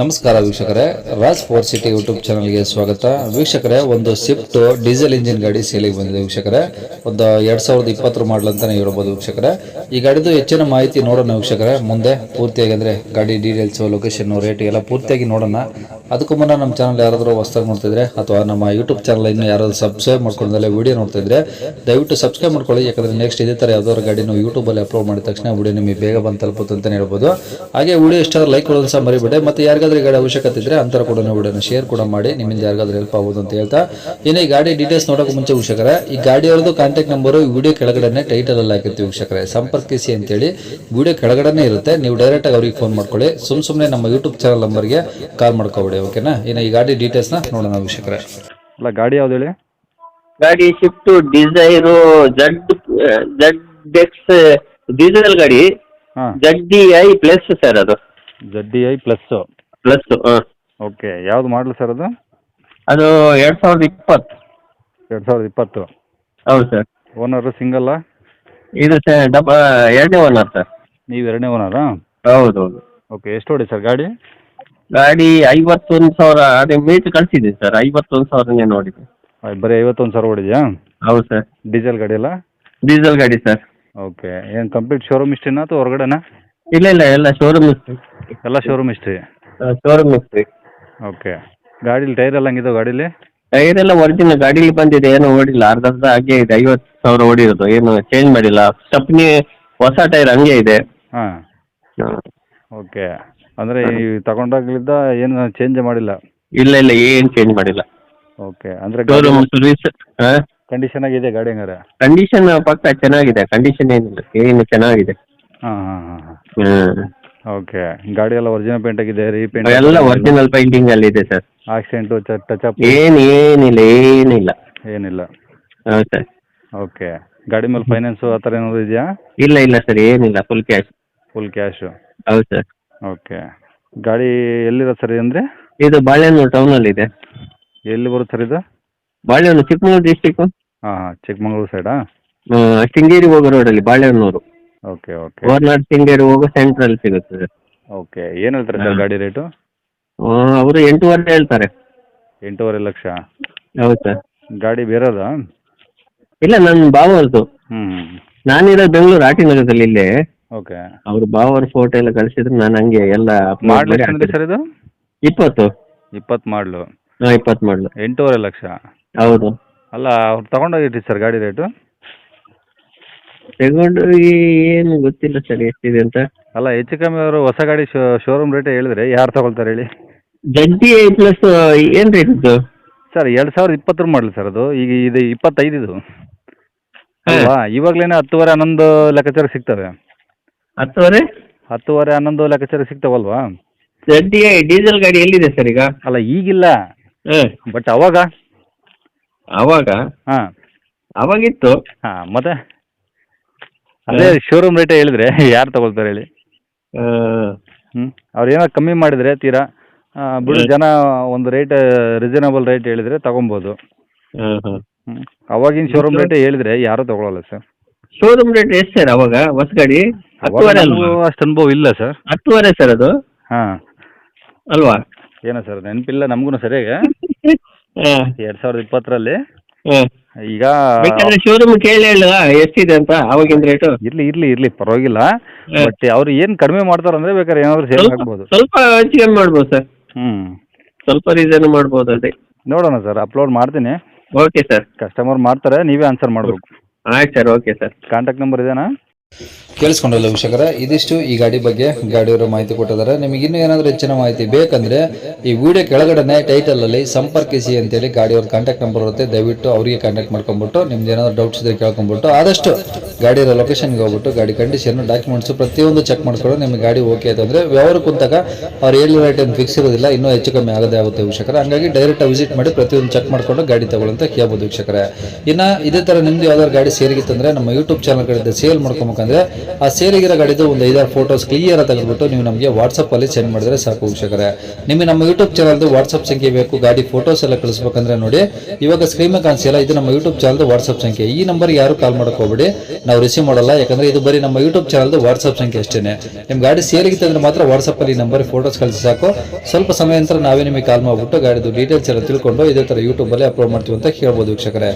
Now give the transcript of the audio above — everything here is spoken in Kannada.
ನಮಸ್ಕಾರ ವೀಕ್ಷಕರೇ, ರಾಜ್ ಫೋರ್ ಸಿಟಿ ಯೂಟ್ಯೂಬ್ ಚಾನಲ್ಗೆ ಸ್ವಾಗತ. ವೀಕ್ಷಕರೇ, ಒಂದು ಸ್ವಿಫ್ಟ್ ಡೀಸೆಲ್ ಇಂಜಿನ್ ಗಾಡಿ ಸೇಲಿಗೆ ಬಂದಿದೆ ವೀಕ್ಷಕರೇ. ಒಂದು ಎರಡು ಸಾವಿರದ ಇಪ್ಪತ್ತರ ಮಾಡಲ್ ಅಂತಾನೆ ಹೇಳ್ಬೋದು ವೀಕ್ಷಕರೇ. ಈ ಗಾಡಿದು ಹೆಚ್ಚಿನ ಮಾಹಿತಿ ನೋಡೋಣ ವೀಕ್ಷಕರೇ. ಮುಂದೆ ಪೂರ್ತಿಯಾಗಿ ಅಂದರೆ ಗಾಡಿ ಡೀಟೇಲ್ಸ್ ಲೊಕೇಶನ್ ರೇಟ್ ಎಲ್ಲ ಪೂರ್ತಿಯಾಗಿ ನೋಡೋಣ. ಅದಕ್ಕೂ ಮುನ್ನ ನಮ್ಮ ಚಾನಲ್ ಯಾರಾದರೂ ಹೊಸ್ದಾಗಿ ನೋಡ್ತಿದ್ರೆ ಅಥವಾ ನಮ್ಮ ಯೂಟ್ಯೂಬ್ ಚಾನಲ್ ಇನ್ನು ಯಾರಾದರೂ ಸಬ್ಸ್ಕ್ರೈಬ್ ಮಾಡ್ಕೊಂಡಲ್ಲ ವಿಡಿಯೋ ನೋಡ್ತಿದ್ರೆ ದಯವಿಟ್ಟು ಸಬ್ಸ್ಕ್ರೈಬ್ ಮಾಡ್ಕೊಳ್ಳಿ. ಯಾಕಂದ್ರೆ ನೆಕ್ಸ್ಟ್ ಇದೇ ಥರ ಯಾವ್ದಾದ್ರು ಗಾಡಿ ನಾವು ಯೂಟ್ಯೂಬಲ್ಲಿ ಅಪ್ಲೋಡ್ ಮಾಡಿದ ತಕ್ಷಣ ವಿಡಿಯೋ ನಿಮಗೆ ಬೇಗ ಬಂದು ತಲುಪುತ್ತೆ ಅಂತಲೇ ಹೇಳ್ಬೋದು. ಹಾಗೆ ವಿಡಿಯೋ ಇಷ್ಟ ಲೈಕ್ ಕೊಡೋದು ಸಹ ಮರಿಬೇಡಿ. ಮತ್ತೆ ಯಾರಿಗಾದ್ರೂ ಈ ಗಾಡಿ ಅವಶ್ಯಕತೆ ಇದ್ರೆ ಅಂತರ ಕೂಡ ವಿಡಿಯೋನ ಶೇರ್ ಕೂಡ ಮಾಡಿ ನಿಮ್ಮಿಂದ ಯಾರಿಗಾದ್ರೂ ಹೆಲ್ಪ್ ಆಗೋದು ಅಂತ ಹೇಳ್ತಾ. ಇನ್ನು ಈ ಗಾಡಿ ಡೀಟೇಲ್ಸ್ ನೋಡೋಕೆ ಮುಂಚೆ ವೀಕ್ಷಕರೇ ಈ ಗಾಡಿಯವ್ರದ್ದು ಕಾಂಟ್ಯಾಕ್ಟ್ ನಂಬರು ಈ ವಿಡಿಯೋ ಕೆಳಗಡೆ ಟೈಟಲ್ ಅಲ್ಲಿ ಹಾಕಿರ್ತೀವಿ ವೀಕ್ಷಕರೇ. ಸಂಪರ್ಕಿಸಿ ಅಂತೇಳಿ ವಿಡಿಯೋ ಕೆಳಗಡೆ ಇರುತ್ತೆ. ನೀವು ಡೈರೆಕ್ಟ್ ಆಗಿ ಅವ್ರಿಗೆ ಫೋನ್ ಮಾಡ್ಕೊಳ್ಳಿ. ಸುಮ್ ಸುಮ್ಮನೆ ನಮ್ಮ ಯೂಟ್ಯೂಬ್ ಚಾನಲ್ ನಂಬರ್ಗೆ ಕಾಲ್ ಮಾಡ್ಕೋಬೇಡಿ ಓಕೆನಾ ಇನ್ನು ಈ ಗಾಡಿ ಡೀಟೇಲ್ಸ್ನ ನೋಡೋಣ ವೀಕ್ಷಕರೇ. ಅಲ್ಲ ಗಾಡಿ ಯಾವ್ದು ಹೇಳಿ? ಗಾಡಿ Swift Dzire Z Z X diesel ಗಾಡಿ. Z D I plus sir ಅದು. Z D I plus plus okay ಯಾವ್ದು ಮಾಡಲು ಸರ್ ಅದು? ಅದು ಎರಡು ಸಾವಿರದ ಇಪ್ಪತ್ತು. ಎರಡು ಸಾವಿರದ ಇಪ್ಪತ್ತು? ಹೌದು ಸರ್ ಓನರ್ ಸಿಂಗಲ್ ಇದು ಸರ್ ಡಬ ಎರಡನೇ ಓನರ್ ಸರ್ ನೀವು ಎರಡನೇ ಓನರಾ ಹೌದು ಹೌದು. ಓಕೆ ಎಷ್ಟು ಹೊಡಿ ಸರ್ ಗಾಡಿ? ಗಾಡಿ ಐವತ್ತೊಂದು ಸಾವಿರ ಅದೇ ಮೀಟ್ ಕಳಿಸಿದೆ ಸರ್ ಐವತ್ತೊಂದು ಸಾವಿರನೇ ನೋಡಿದೆ. ಬರೀ ಐವತ್ತೊಂದು ಸಾವಿರ ಹೊಡಿದ್ಯಾ ಹೌದು ಸರ್ ಡೀಸೆಲ್ ಗಾಡಿ ಅಲ್ಲ? ಡೀಸೆಲ್ ಗಾಡಿ ಸರ್ ಓಕೆ ಏನು ಕಂಪ್ಲೀಟ್ ಶೋರೂಮ್ ಇಷ್ಟಿನ ಅಥವಾ ಹೊರಗಡೆನಾ? ಇಲ್ಲ ಇಲ್ಲ ಎಲ್ಲ ಶೋರೂಮ್ ಇಷ್ಟ ಎಲ್ಲ showroom history showroom history okay. ಗಾಡೀಲಿ ಟೈರ್ ಎಲ್ಲ ಹಂಗಿದಾವೆ ಗಾಡೀಲಿ? ಟೈರ್ ಎಲ್ಲ ಒರಿಜಿನಲ್ ಗಾಡೀಲಿ ಬಂದಿದೆ ಏನು ಓಡಿಲ್ಲ. ಅರ್ಧ ಅರ್ಧ ಹಾಗೆ ಇದೆ ಐವತ್ತು ಸಾವಿರ ಓಡಿರೋದು. ಏನು ಚೇಂಜ್ ಮಾಡಿಲ್ಲ. ಸ್ಟಪ್ನಿ ಹೊಸ ಟೈರ್ ಹಂಗೆ ಇದೆ. ಹಾಂ. ಓಕೆ. ಅಂದರೆ ಈ ತಗೊಂಡಾಗ್ಲಿದ್ದ ಏನು ಚೇಂಜ್ ಮಾಡಿಲ್ಲ? ಇಲ್ಲ ಇಲ್ಲ ಏನು ಚೇಂಜ್ ಮಾಡಿಲ್ಲ. ಓಕೆ. ಅಂದರೆ ಶೋರೂಮ್ ಸರ್ವಿಸ್ ಕಂಡೀಷನ್ ಆಗಿದೆ ಗಾಡಿ ಹಂಗಾರೆ? ಕಂಡೀಷನ್ ಪಕ್ಕ ಚೆನ್ನಾಗಿದೆ. ಕಂಡೀಷನ್ ಏನಿಲ್ಲ. ಏನು ಚೆನ್ನಾಗಿದೆ. ಹಾಂ ಹಾಂ ಹಾಂ ಹಾಂ. ಹ್ಮ್ ಓಕೆ ಗಾಡಿ ಎಲ್ಲ ಒರಿಜಿನಲ್ ಪೇಂಟ್ ಆಗಿದೆ ರೀಪೇಂಟ್ ಎಲ್ಲ ಒರಿಜಿನಲ್ ಪೇಂಟಿಂಗ್ ಅಲ್ಲಿ ಇದೆ ಸರ್ ಆಕ್ಸಿಡೆಂಟು ಟಚ್ ಅಪ್ ಏನ್ ಏನಿಲ್ಲ ಏನಿಲ್ಲ. ಏನಿಲ್ಲ. ಸರ್ ಓಕೆ ಗಾಡಿ ಮೇಲೆ ಫೈನಾನ್ಸು ಆ ಥರ ಏನಾದ್ರು ಇದೆಯಾ? ಇಲ್ಲ ಇಲ್ಲ ಸರ್ ಏನಿಲ್ಲ. ಫುಲ್ ಕ್ಯಾಶ್ ಫುಲ್ ಕ್ಯಾಶು ಹೌದು ಸರ್ ಓಕೆ ಗಾಡಿ ಎಲ್ಲಿರೋದು ಸರ್ ಅಂದ್ರೆ? ಇದು ಬಾಳೆಹಣ್ಣು ಟೌನ್ ಅಲ್ಲಿ ಇದೆ. ಎಲ್ಲಿ ಬರುತ್ತೆ ಸರ್ ಇದು? ಬಾಳೆಹಣ್ಣು ಚಿಕ್ಕಮಗಳೂರು ಡಿಸ್ಟಿಕ್ ಹಾಂ ಹಾಂ. ಚಿಕ್ಕಮಂಗ್ಳೂರು ಸೈಡಾ ಶೃಂಗೇರಿ ಹೋಗೋ ರೋಡಲ್ಲಿ ಬಾಳೆಹಣ್ಣೂರು. ಓಕೆ ಓಕೆ ಓರ್ನಾಡ್ ಸಿಂಗೇರಿ ಹೋಗೋ ಸೆಂಟ್ರಲ್ ಸಿಗುತ್ತೆ. ಸರ್ ಓಕೆ ಏನು ಹೇಳ್ತಾರೆ ಸರ್ ಗಾಡಿ ರೇಟು ಅವರು ಎಂಟೂವರೆ ಹೇಳ್ತಾರೆ. ಎಂಟೂವರೆ ಲಕ್ಷ? ಹೌದು ಸರ್. ಗಾಡಿ ಬೇರೆದಾ? ಇಲ್ಲ ನನ್ನ ಬಾವರ್ದು. ಹ್ಞೂ ನಾನಿರೋದು ಬೆಂಗಳೂರು ಆಟಿ ನಗರದಲ್ಲಿ ಇಲ್ಲೇ. ಓಕೆ ಅವ್ರ ಬಾವರ್ ಫೋಟೋ ಎಲ್ಲ ಕಳಿಸಿದ್ರೆ ನಾನು ಹಂಗೆ ಎಲ್ಲ upload ಮಾಡಲು ಮಾಡಿ ಸರ್ ಇದು? ಇಪ್ಪತ್ತು. ಇಪ್ಪತ್ತು ಮಾಡಲು. ಹಾಂ ಇಪ್ಪತ್ತು ಮಾಡಲು. ಎಂಟೂವರೆ ಲಕ್ಷ? ಹೌದು. ಅಲ್ಲ ಅವ್ರು ತಗೊಂಡೋಗಿಟ್ಟಿ ಸರ್ ಗಾಡಿ ರೇಟು ತಗೊಂಡು ಏನು ಗೊತ್ತಿಲ್ಲ ಸರ್ ಎಷ್ಟಿದೆ ಅಂತ. ಅಲ್ಲ ಹೆಚ್ಚು ಕಮ್ಮಿ ಅವರು ಹೊಸ ಗಾಡಿ ಶೋರೂಮ್ ರೇಟ್ ಹೇಳಿದ್ರೆ ಯಾರು ತಗೊಳ್ತಾರೆ ಹೇಳಿ. ಜಡ್ಡಿ ಪ್ಲಸ್ ಏನು ರೇಟ್ ಇತ್ತು ಸರ್ ಎರಡು ಸಾವಿರದ ಇಪ್ಪತ್ತರ ಮಾಡಲಿ ಸರ್ ಅದು. ಈಗ ಇದು ಇಪ್ಪತ್ತೈದು ಇದು. ಅಲ್ವಾ? ಇವಾಗಲೇನೆ ಹತ್ತುವರೆ ಹನ್ನೊಂದು ಲೆಕ್ಕಾಚಾರ ಸಿಗ್ತವೆ. ಹತ್ತುವರೆ? ಹತ್ತುವರೆ ಹನ್ನೊಂದು ಲೆಕ್ಕಾಚಾರ ಸಿಗ್ತಾವಲ್ವಾ? ಜಡ್ಡಿ ಡೀಸೆಲ್ ಗಾಡಿ ಎಲ್ಲಿದೆ ಸರ್ ಈಗ? ಅಲ್ಲ ಈಗಿಲ್ಲ. ಬಟ್ ಅವಾಗ? ಅವಾಗ? ಹಾ. ಅವಾಗಿತ್ತು. ಹಾ ಮತ್ತೆ? ಅದೇ ಶೋರೂಮ್ ರೇಟೇ ಹೇಳಿದ್ರೆ ಯಾರು ತಗೊಳ್ತಾರೆ ಹೇಳಿ? ಹ್ಮ್. ಹ್ಞೂ ಅವ್ರು ಏನೋ ಕಮ್ಮಿ ಮಾಡಿದರೆ ತೀರಾ ಆ, ಬಿಡು ಜನ ಒಂದು ರೇಟ್ ರೀಸನಬಲ್ ರೇಟ್ ಹೇಳಿದ್ರೆ ತಗೊಬೋದು ಅವಾಗಿನ್ ಅವಾಗಿನ ಶೋರೂಮ್ ರೇಟ್ ಹೇಳಿದ್ರೆ ಯಾರು ತಗೊಳಲ್ಲ ಸರ್ ಶೋರೂಮ್ ರೇಟ್ ಎಷ್ಟು ಸರ್ ಅವಾಗ ಹೊಸ ಗಾಡಿ? ಹತ್ತುವರೆ ಅಲ್ವಾ? ಅಷ್ಟು ಅನುಭವ ಇಲ್ಲ ಸರ್ ಹತ್ತುವರೆ ಸರ್ ಅದು? ಹಾಂ. ಅಲ್ವಾ? ಏನೋ ಸರ್ ನೆನಪಿಲ್ಲ ನಮಗೂ ಸರಿಯಾಗ. ಎರಡ್ ಸಾವಿರದ ಇಪ್ಪತ್ತರಲ್ಲಿ. ಈಗ ಬೇಕಾದ್ರೆ ಶೋರೂಮ್ ಕೇಳಿ ಎಷ್ಟಿದೆ ಅಂತ ಅವಾಗಿನ ರೇಟು ಇರ್ಲಿ ಇರ್ಲಿ ಇರ್ಲಿ ಪರವಾಗಿಲ್ಲ. ಬಟ್ ಅವ್ರು ಏನ್ ಕಡಿಮೆ ಮಾಡ್ತಾರ ಅಂದ್ರೆ ಬೇಕಾದ್ರೆ ಏನಾದ್ರು ಸೇಲ್ ಸ್ವಲ್ಪ ಆಗ್ಬೋದು. ಸ್ವಲ್ಪ ಹಂಚಿಕೆ ಮಾಡ್ಬೋದು ಸರ್ ಹ್ಮ್. ಸ್ವಲ್ಪ ರೀಸನ್ ಮಾಡ್ಬೋದು ಅದೇ. ನೋಡೋಣ ಸರ್ ಅಪ್ಲೋಡ್ ಮಾಡ್ತೀನಿ. ಓಕೆ ಸರ್ ಕಸ್ಟಮರ್ ಮಾಡ್ತಾರೆ ನೀವೇ ಆನ್ಸರ್ ಮಾಡಬೇಕು. ಆಯ್ತು sir okay sir contact number ಇದೆನಾ? ಕೇಳಿಸ್ಕೊಂಡಲ್ಲ ವೀಕ್ಷಕರ, ಇದಿಷ್ಟು ಈ ಗಾಡಿ ಬಗ್ಗೆ ಗಾಡಿಯವರು ಮಾಹಿತಿ ಕೊಟ್ಟಿದ್ದಾರೆ. ನಿಮಗೆ ಇನ್ನೂ ಏನಾದರೂ ಹೆಚ್ಚಿನ ಮಾಹಿತಿ ಬೇಕಂದ್ರೆ ಈ ವಿಡಿಯೋ ಕೆಳಗಡೆ ಟೈಟಲಲ್ಲಿ ಸಂಪರ್ಕಿಸಿ ಅಂತೇಳಿ ಗಾಡಿಯವ್ರ ಕಾಂಟ್ಯಾಕ್ಟ್ ನಂಬರ್ ಇರುತ್ತೆ ದಯವಿಟ್ಟು ಅವರಿಗೆ ಕಾಂಟ್ಯಾಕ್ಟ್ ಮಾಡ್ಕೊಂಬಿಟ್ಟು ನಿಮ್ದು ಏನಾದರೂ ಡೌಟ್ಸ್ ಇದ್ರೆ ಕೇಳ್ಕೊಂಬಿಟ್ಟು ಆದಷ್ಟು ಗಾಡಿಯ ಲೊಕೇಶನ್ಗೆ ಹೋಗ್ಬಿಟ್ಟು, ಗಾಡಿ ಕಂಡೀಷನ್ ಡಾಕ್ಯುಮೆಂಟ್ಸ್ ಪ್ರತಿಯೊಂದು ಚೆಕ್ ಮಾಡಿಸ್ಕೊಂಡು ನಿಮಗೆ ಗಾಡಿ ಓಕೆ ಆಯ್ತು ಅಂದರೆ ವ್ಯವಹಾರ ಕುಂತಾಗ ಅವ್ರು ಹೇಳಿ ರೇಟ್ ಫಿಕ್ಸ್ ಇರೋದಿಲ್ಲ, ಇನ್ನೂ ಹೆಚ್ಚು ಕಮ್ಮಿ ಆಗದೇ ಆಗುತ್ತೆ ವೀಕ್ಷಕರ. ಹಂಗಾಗಿ ಡೈರೆಕ್ಟ್ ವಿಸಿಟ್ ಮಾಡಿ ಪ್ರತಿಯೊಂದು ಚೆಕ್ ಮಾಡಿಕೊಂಡು ಗಾಡಿ ತಗೊಳ್ಳಂತ ಕೇಳ್ಬೋದು ವೀಕ್ಷಕರೇ. ಇನ್ನು ಇದೇ ಥರ ನಿಮ್ದು ಯಾವ್ದಾದ್ರು ಗಾಡಿ ಸೇರಿಗಿತ್ತಂದರೆ ನಮ್ಮ ಯೂಟ್ಯೂಬ್ ಚಾನಲ್ ಕಡೆ ಸೇಲ್ ಮಾಡ್ಕೊಬೇಕು ಮಾಡ್ಬೇಕಂದ್ರೆ ಆ ಸೇರಿಗಿರೋ ಗಾಡಿದು ಒಂದು ಐದಾರು ಫೋಟೋಸ್ ಕ್ಲಿಯರ್ ತೆಗೆದುಬಿಟ್ಟು ನೀವು ನಮಗೆ ವಾಟ್ಸಪ್ಪಲ್ಲಿ ಸೆಂಡ್ ಮಾಡಿದ್ರೆ ಸಾಕು ವೀಕ್ಷಕರೇ. ನಿಮಗೆ ನಮ್ಮ ಯೂಟ್ಯೂಬ್ ಚಾನಲ್ದು ವಾಟ್ಸಪ್ ಸಂಖ್ಯೆ ಬೇಕು, ಗಾಡಿ ಫೋಟೋಸ್ ಎಲ್ಲ ಕಳಿಸ್ಬೇಕಂದ್ರೆ ನೋಡಿ. ಇವಾಗ ಸ್ಕ್ರೀನ್ ಕಾಣಿಸಿಲ್ಲ ಇದು ನಮ್ಮ ಯೂಟ್ಯೂಬ್ ಚಾನಲ್ದು ವಾಟ್ಸಪ್ ಸಂಖ್ಯೆ. ಈ ನಂಬರ್ ಯಾರು ಕಾಲ್ ಹೋಗ್ಬೇಡಿ, ನಾವು ರಿಸೀವ್ ಮಾಡಲ್ಲ, ಯಾಕಂದ್ರೆ ಇದು ಬರೀ ನಮ್ಮ ಯೂಟ್ಯೂಬ್ ಚಾನಲ್ದು ವಾಟ್ಸಪ್ ಸಂಖ್ಯೆ ಅಷ್ಟೇ ನಿಮ್ಮ ಗಾಡಿ ಸೇರಿಗೆ ತಂದ್ರೆ ಮಾತ್ರ ವಾಟ್ಸಪ್ ಅಲ್ಲಿ ನಂಬರ್ ಫೋಟೋಸ್ ಕಳಿಸಿ ಸಾಕು. ಸ್ವಲ್ಪ ಸಮಯ ನಂತರ ನಾವೇ ನಿಮಗೆ ಕಾಲ್ ಮಾಡ್ಬಿಟ್ಟು ಗಾಡಿದು ಡೀಟೇಲ್ಸ್ ಎಲ್ಲ ತಿಳ್ಕೊಂಡು ಇದೇ ತರ ಯೂಟ್ಯೂಬ್ ಅಲ್ಲಿ ಅಪ್ಲೋಡ್ ಮಾಡ್ತೀವಿ ಅಂತ ಹೇಳ್ಬೋದು ವೀಕ್ಷಕರೇ.